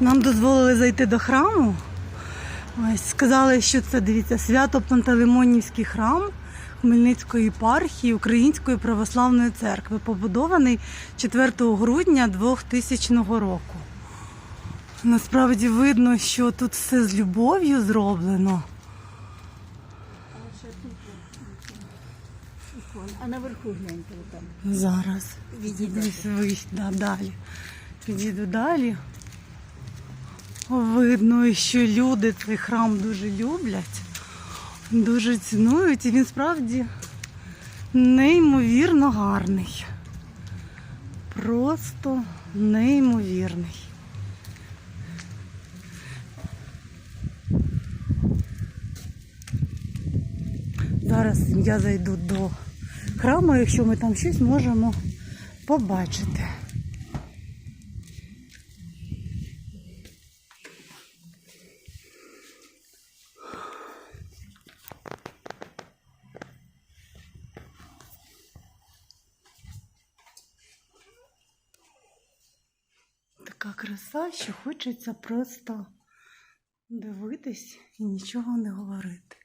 Нам дозволили зайти до храму. Ось сказали, що це дивіться свято Пантелеймонівський храм Хмельницької єпархії Української православної церкви, побудований 4 грудня 2000 року. Насправді видно, що тут все з любов'ю зроблено. А наверху гляньте там. Зараз да, далі. Підійду далі. Видно, що люди цей храм дуже люблять, дуже цінують, і він справді неймовірно гарний. Просто неймовірний. Зараз я зайду до храму, якщо ми там щось можемо побачити. Така краса, що хочеться просто дивитись і нічого не говорити.